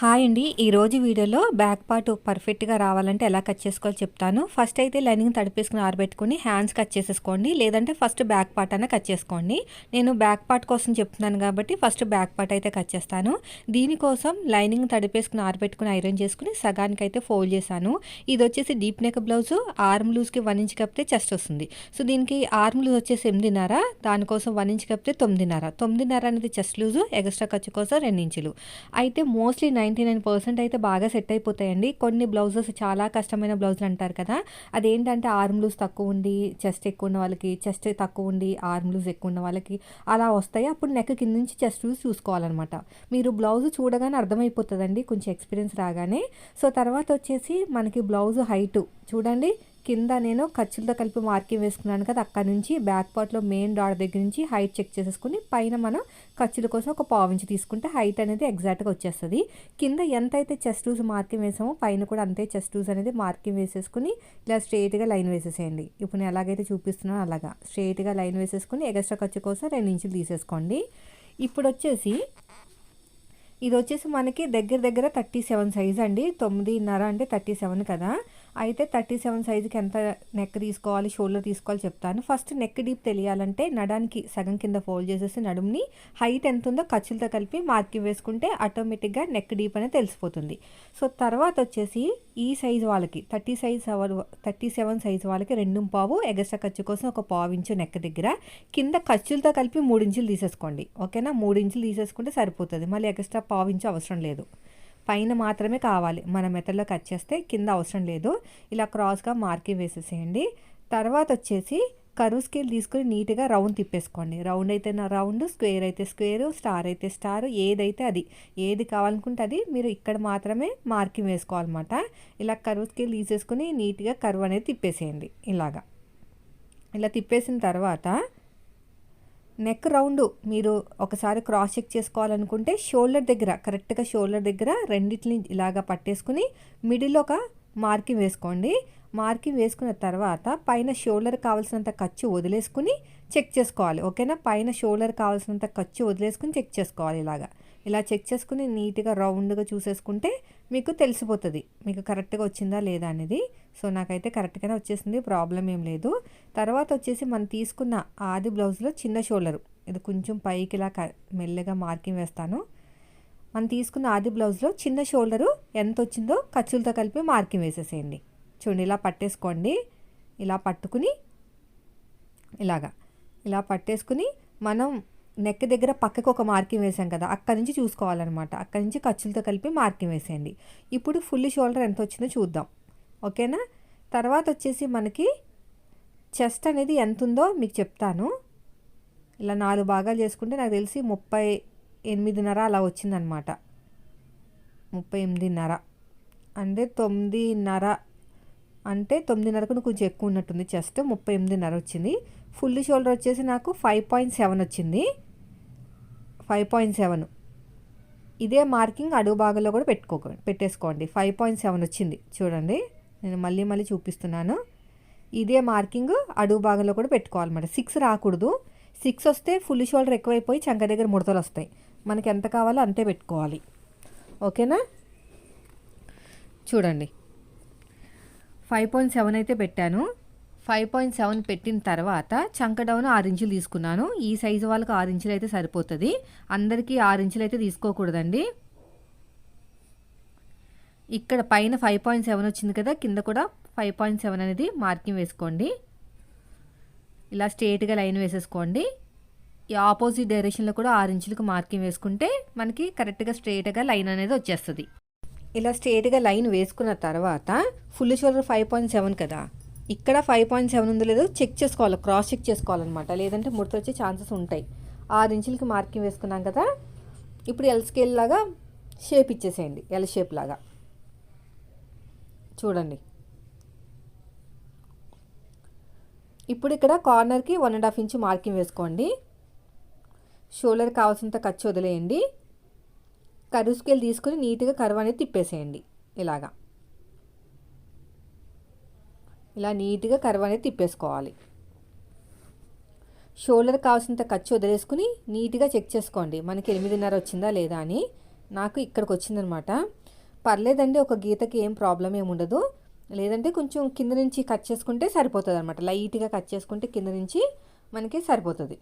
Hi అండి. ఈరోజు వీడియోలో బ్యాక్ పార్ట్ పర్ఫెక్ట్గా రావాలంటే ఎలా కట్ చేసుకోవాలో చెప్తాను. ఫస్ట్ అయితే లైనింగ్ తడిపేసుకుని ఆరబెట్టుకుని హ్యాండ్స్ కట్ చేసేసుకోండి. లేదంటే ఫస్ట్ బ్యాక్ పార్ట్ అన్న కట్ చేసుకోండి. నేను బ్యాక్ పార్ట్ కోసం చెప్తున్నాను కాబట్టి ఫస్ట్ బ్యాక్ పార్ట్ అయితే కట్ చేస్తాను. దీనికోసం లైనింగ్ తడిపేసుకుని ఆరబెట్టుకుని ఐరన్ చేసుకుని సగానికి అయితే ఫోల్డ్ చేశాను. ఇది వచ్చేసి డీప్ నెక్ బ్లౌజ్. ఆర్మ్ లూజ్కి వన్ ఇంచ్ కప్పితే చెస్ట్ వస్తుంది. సో దీనికి ఆర్మ్ లూజ్ వచ్చేసి ఎనిమిదిన్నర దానికోసం వన్ ఇంచ్ కప్పితే తొమ్మిదిన్నర. తొమ్మిదిన్నర అనేది చెస్ట్ లూజు ఎక్స్ట్రా ఖర్చు కోసం రెండు ఇంచులు. అయితే mostly nine ninety nine percent అయితే బాగా సెట్ అయిపోతాయండి. కొన్ని బ్లౌజెస్ చాలా కష్టమైన బ్లౌజులు అంటారు కదా. అదేంటంటే ఆర్మ్ లూజ్ తక్కువ ఉండి చెస్ట్ ఎక్కువ ఉన్న వాళ్ళకి చెస్ట్ తక్కువ ఉండి ఆర్మ్ లూజ్ ఎక్కువ ఉన్న వాళ్ళకి అలా వస్తాయి. అప్పుడు నెక్ కింద నుంచి చెస్ట్ లూజ్ చూసుకోవాలన్నమాట. మీరు బ్లౌజ్ చూడగానే అర్థమైపోతుందండి. కొంచెం ఎక్స్పీరియన్స్ రాగానే. సో తర్వాత వచ్చేసి మనకి బ్లౌజ్ హైటు చూడండి. కింద నేను ఖర్చులతో కలిపి మార్కింగ్ వేసుకున్నాను కదా అక్కడ నుంచి బ్యాక్ పార్ట్లో మెయిన్ డాట్ దగ్గర నుంచి హైట్ చెక్ చేసేసుకుని పైన మనం ఖర్చుల కోసం ఒక పావు ఇంచు తీసుకుంటే హైట్ అనేది ఎగ్జాక్ట్గా వచ్చేస్తుంది. కింద ఎంత అయితే చెస్ట్ లూజ్ మార్కింగ్ వేసామో పైన కూడా అంతే చెస్ట్ లూజ్ అనేది మార్కింగ్ వేసేసుకుని ఇలా స్ట్రైట్గా లైన్ వేసేసేయండి. ఇప్పుడు నేను ఎలాగైతే చూపిస్తున్నానో అలాగా. స్ట్రైట్గా లైన్ వేసేసుకుని ఎక్స్ట్రా ఖర్చు కోసం రెండు ఇంచులు తీసేసుకోండి. ఇప్పుడు వచ్చేసి ఇది వచ్చేసి మనకి దగ్గర దగ్గర థర్టీ సెవెన్ సైజ్ అండి. తొమ్మిదిన్నర అంటే థర్టీ సెవెన్ కదా. అయితే థర్టీ సెవెన్ సైజుకి ఎంత నెక్ తీసుకోవాలి షోల్డర్ తీసుకోవాలి చెప్తాను. ఫస్ట్ నెక్ డీప్ తెలియాలంటే నడానికి సగం కింద ఫోల్డ్ చేసేసి నడుముని హైట్ ఎంత ఉందో ఖర్చులతో కలిపి మార్కింగ్ వేసుకుంటే ఆటోమేటిక్గా నెక్ డీప్ అనేది తెలిసిపోతుంది. సో తర్వాత వచ్చేసి ఈ సైజ్ వాళ్ళకి thirty size thirty seven size వాళ్ళకి రెండు పావు ఎగస్ట్రా ఖర్చు కోసం ఒక పావు ఇంచు నెక్ దగ్గర కింద ఖర్చులతో కలిపి మూడు ఇంచులు తీసేసుకోండి. ఓకేనా మూడు ఇంచులు తీసేసుకుంటే సరిపోతుంది. మళ్ళీ ఎగస్ట్రా పావు ఇంచు అవసరం లేదు. పైన మాత్రమే కావాలి. మన మెథడ్లో కట్ చేస్తే కింద అవసరం లేదు. ఇలా క్రాస్గా మార్కింగ్ వేసేసేయండి. తర్వాత వచ్చేసి కరువు స్కేల్ తీసుకొని నీట్గా రౌండ్ తిప్పేసుకోండి. రౌండ్ అయితే నా రౌండ్ స్క్వేర్ అయితే స్క్వేర్ స్టార్ అయితే స్టార్ ఏదైతే అది. ఏది కావాలనుకుంటే అది మీరు ఇక్కడ మాత్రమే మార్కింగ్ వేసుకోవాలన్నమాట. ఇలా కరువు స్కేల్ తీసేసుకుని నీట్గా కరువు అనేది తిప్పేసేయండి. ఇలాగా. ఇలా తిప్పేసిన తర్వాత నెక్ రౌండ్ మీరు ఒకసారి క్రాస్ చెక్ చేసుకోవాలనుకుంటే షోల్డర్ దగ్గర కరెక్ట్గా షోల్డర్ దగ్గర రెండింటిని ఇలాగా పట్టేసుకుని మిడిల్ ఒక మార్కింగ్ వేసుకోండి. మార్కింగ్ వేసుకున్న తర్వాత పైన షోల్డర్ కావాల్సినంత ఖర్చు వదిలేసుకుని చెక్ చేసుకోవాలి. ఓకేనా? పైన షోల్డర్ కావాల్సినంత ఖర్చు వదిలేసుకుని చెక్ చేసుకోవాలి ఇలాగా. ఇలా చెక్ చేసుకుని నీట్గా రౌండ్గా చూసేసుకుంటే మీకు తెలిసిపోతుంది. మీకు కరెక్ట్గా వచ్చిందా లేదా అనేది. సో నాకైతే కరెక్ట్గానే వచ్చేసింది ప్రాబ్లం ఏం లేదు. తర్వాత వచ్చేసి మనం తీసుకున్న ఆది బ్లౌజ్లో చిన్న షోల్డర్. ఇది కొంచెం పైకి ఇలా మెల్లగా మార్కింగ్ వేస్తాను. మనం తీసుకున్న ఆది బ్లౌజ్లో చిన్న షోల్డరు ఎంత వచ్చిందో ఖర్చులతో కలిపి మార్కింగ్ వేసేసేయండి. చూడండి ఇలా పట్టేసుకోండి. ఇలా పట్టుకుని ఇలాగా. ఇలా పట్టేసుకుని మనం నెక్ దగ్గర పక్కకు ఒక మార్కింగ్ వేసాం కదా అక్కడి నుంచి చూసుకోవాలన్నమాట. అక్కడి నుంచి ఖర్చులతో కలిపి మార్కింగ్ వేసేయండి. ఇప్పుడు ఫుల్ షోల్డర్ ఎంత వచ్చిందో చూద్దాం. ఓకేనా? తర్వాత వచ్చేసి మనకి చెస్ట్ అనేది ఎంత ఉందో మీకు చెప్తాను. ఇలా నాలుగు భాగాలు చేసుకుంటే నాకు తెలిసి ముప్పై ఎనిమిదిన్నర అలా వచ్చిందనమాట. ముప్పై ఎనిమిదిన్నర. అంటే తొమ్మిదిన్నర అంటే తొమ్మిదిన్నరకు కొంచెం ఎక్కువ ఉన్నట్టుంది చెస్ట్. ముప్పై ఎనిమిదిన్నర వచ్చింది. ఫుల్ షోల్డర్ వచ్చేసి నాకు ఫైవ్ పాయింట్ సెవెన్ వచ్చింది. Five point seven. ఇదే మార్కింగ్ అడుగు భాగంలో కూడా పెట్టుకో పెట్టేసుకోండి. ఫైవ్ పాయింట్ సెవెన్ వచ్చింది. చూడండి. నేను మళ్ళీ మళ్ళీ చూపిస్తున్నాను. ఇదే మార్కింగ్ అడుగు భాగంలో కూడా పెట్టుకోవాలన్నమాట. సిక్స్ రాకూడదు. సిక్స్ వస్తే ఫుల్ షోల్డర్ ఎక్కువైపోయి చంక దగ్గర ముడతలు వస్తాయి. మనకి ఎంత కావాలో అంతే పెట్టుకోవాలి. ఓకేనా? చూడండి. ఫైవ్ పాయింట్ సెవెన్ అయితే పెట్టాను. ఫైవ్ పాయింట్ సెవెన్ పెట్టిన తర్వాత చంక డౌన్ ఆరు ఇంచులు తీసుకున్నాను. ఈ సైజు వాళ్ళకి ఆరు ఇంచులు అయితే సరిపోతుంది. అందరికీ ఆరు ఇంచులు అయితే తీసుకోకూడదండి. ఇక్కడ పైన ఫైవ్ పాయింట్ సెవెన్ వచ్చింది కదా కింద కూడా ఫైవ్ పాయింట్ సెవెన్ అనేది మార్కింగ్ వేసుకోండి. ఇలా స్ట్రేట్గా లైన్ వేసేసుకోండి. ఈ ఆపోజిట్ డైరెక్షన్లో కూడా ఆరు ఇంచులకు మార్కింగ్ వేసుకుంటే మనకి కరెక్ట్గా స్ట్రేట్గా లైన్ అనేది వచ్చేస్తుంది. ఇలా స్ట్రేట్గా లైన్ వేసుకున్న తర్వాత full shoulder five point seven కదా ఇక్కడ ఫైవ్ పాయింట్ సెవెన్ ఉందో లేదో చెక్ చేసుకోవాలి క్రాస్ చెక్ చేసుకోవాలన్నమాట. లేదంటే ముడత వచ్చే ఛాన్సెస్ ఉంటాయి. ఆరు ఇంచులకి మార్కింగ్ వేసుకున్నాం కదా ఇప్పుడు ఎల్ స్కేల్ లాగా షేప్ ఇచ్చేసేయండి ఎల్ షేప్ లాగా. చూడండి. ఇప్పుడు ఇక్కడ కార్నర్కి one and half inch marking వేసుకోండి. షోల్డర్ కావాల్సినంత ఖర్చు వదిలేయండి. కరువు స్కేల్ తీసుకుని నీట్గా కరువు అనేది తిప్పేసేయండి. ఇలాగా. ఇలా నీట్గా కరువు అనేది తిప్పేసుకోవాలి. షోల్డర్ కావాల్సినంత ఖర్చు వదిలేసుకుని నీట్గా చెక్ చేసుకోండి. మనకి ఎనిమిదిన్నర వచ్చిందా లేదా అని. నాకు ఇక్కడికి వచ్చిందనమాట. పర్లేదండి ఒక గీతకి ఏం ప్రాబ్లం ఏముండదు లేదంటే కొంచెం కింద నుంచి కట్ చేసుకుంటే సరిపోతుంది అనమాట లైట్గా కట్ చేసుకుంటే కింద నుంచి మనకి సరిపోతుంది.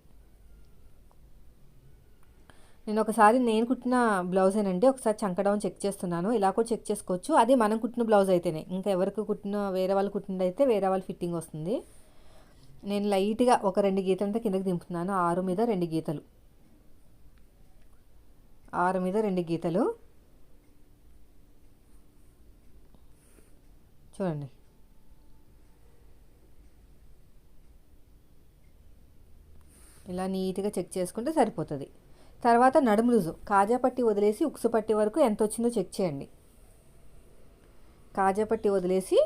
నేను ఒకసారి నేను కుట్టిన బ్లౌజేనండి ఒకసారి చంకడౌన్ చెక్ చేస్తున్నాను. ఇలా కూడా చెక్ చేసుకోవచ్చు. అది మనం కుట్టిన బ్లౌజ్ అయితేనే. ఇంకా ఎవరికి కుట్టిన వేరే వాళ్ళు కుట్టినది అయితే వేరే వాళ్ళ ఫిట్టింగ్ వస్తుంది. నేను లైట్గా ఒక రెండు గీతలంతా కిందకి దింపుతున్నాను. ఆరు మీద రెండు గీతలు. ఆరు మీద రెండు గీతలు. చూడండి. ఇలా నీట్గా చెక్ చేసుకుంటే సరిపోతుంది. తర్వాత నడుము లూజు కాజా పట్టి వదిలేసి ఉక్సు పట్టి వరకు ఎంత వచ్చిందో చెక్ చేయండి. కాజా పట్టి వదిలేసి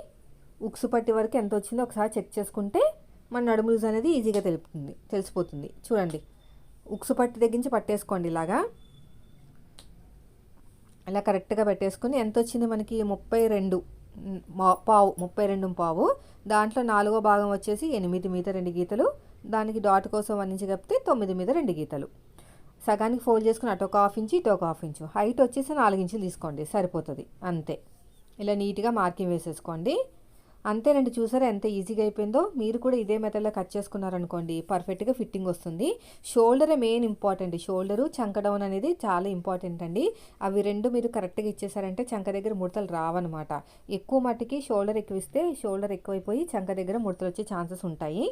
ఉక్సు పట్టి వరకు ఎంత వచ్చిందో ఒకసారి చెక్ చేసుకుంటే మన నడుము లూజ్ అనేది ఈజీగా తెలుపుతుంది తెలిసిపోతుంది. చూడండి. ఉక్సు పట్టి తగ్గించి పట్టేసుకోండి ఇలాగా. ఇలా కరెక్ట్గా పెట్టేసుకుని ఎంత వచ్చింది మనకి? ముప్పై రెండు. పావు ముప్పై రెండు పావు. దాంట్లో నాలుగో భాగం వచ్చేసి ఎనిమిది మీద రెండు గీతలు. దానికి డాట్ కోసం వన్ ఇంచు కప్పితే తొమ్మిది మీద రెండు గీతలు. సగానికి ఫోల్డ్ చేసుకుని అటు ఒక హాఫ్ ఇంచు ఇటు ఒక హాఫ్ ఇంచు. హైట్ వచ్చేసి నాలుగు ఇంచులు తీసుకోండి. సరిపోతుంది. అంతే. ఇలా నీట్గా మార్కింగ్ వేసేసుకోండి. అంతేనండి చూసారా ఎంత ఈజీగా అయిపోయిందో? మీరు కూడా ఇదే మెథడ్లో కట్ చేసుకున్నారనుకోండి పర్ఫెక్ట్గా ఫిట్టింగ్ వస్తుంది. షోల్డరే మెయిన్ ఇంపార్టెంట్. షోల్డరు చంక డౌన్ అనేది చాలా ఇంపార్టెంట్ అండి. అవి రెండు మీరు కరెక్ట్గా ఇచ్చేసారంటే చంక దగ్గర ముడతలు రావన్నమాట. ఎక్కువ మట్టికి షోల్డర్ ఎక్కువ ఇస్తే షోల్డర్ ఎక్కువైపోయి చంక దగ్గర ముడతలు వచ్చే ఛాన్సెస్ ఉంటాయి.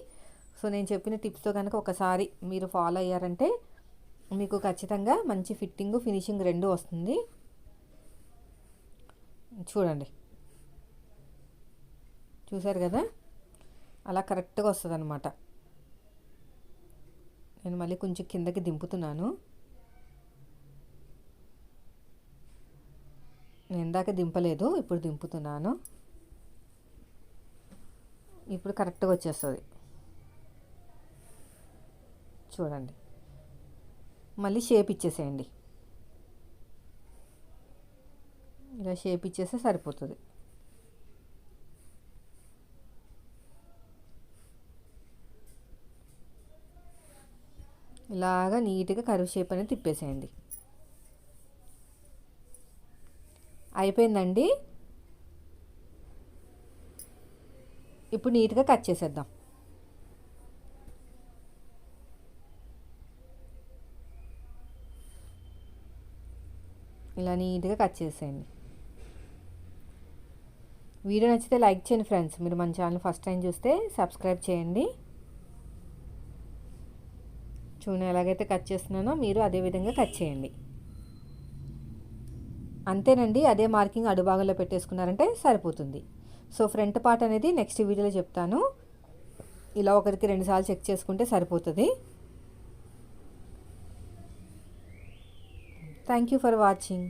సో నేను చెప్పిన టిప్స్తో కనుక ఒకసారి మీరు ఫాలో అయ్యారంటే మీకు ఖచ్చితంగా మంచి ఫిట్టింగ్ ఫినిషింగ్ రెండు వస్తుంది. చూడండి. చూసారు కదా? అలా కరెక్ట్గా వస్తుంది అనమాట నేను మళ్ళీ కొంచెం కిందకి దింపుతున్నాను. నేను ఇందాక దింపలేదు ఇప్పుడు దింపుతున్నాను. ఇప్పుడు కరెక్ట్గా వచ్చేస్తుంది. చూడండి. మళ్ళీ షేప్ ఇచ్చేసేయండి. ఇలా షేప్ ఇచ్చేస్తే సరిపోతుంది. ఇలాగా నీట్గా కరువు షేప్ అనేది తిప్పేసేయండి. అయిపోయిందండి? ఇప్పుడు నీట్గా కట్ చేసేద్దాం. ఇలా నీట్గా కట్ చేసేయండి. వీడియో నచ్చితే లైక్ చేయండి ఫ్రెండ్స్. మీరు మన ఛానల్ ఫస్ట్ టైం చూస్తే సబ్స్క్రైబ్ చేయండి. చూడండి ఎలాగైతే కట్ చేస్తున్నానో మీరు అదే విధంగా కట్ చేయండి. అంతేనండి అదే మార్కింగ్ అడుభాగంలో పెట్టేసుకున్నారంటే సరిపోతుంది. సో ఫ్రంట్ పార్ట్ అనేది నెక్స్ట్ వీడియోలో చెప్తాను. ఇలా ఒకరికి రెండుసార్లు చెక్ చేసుకుంటే సరిపోతుంది. Thank you for watching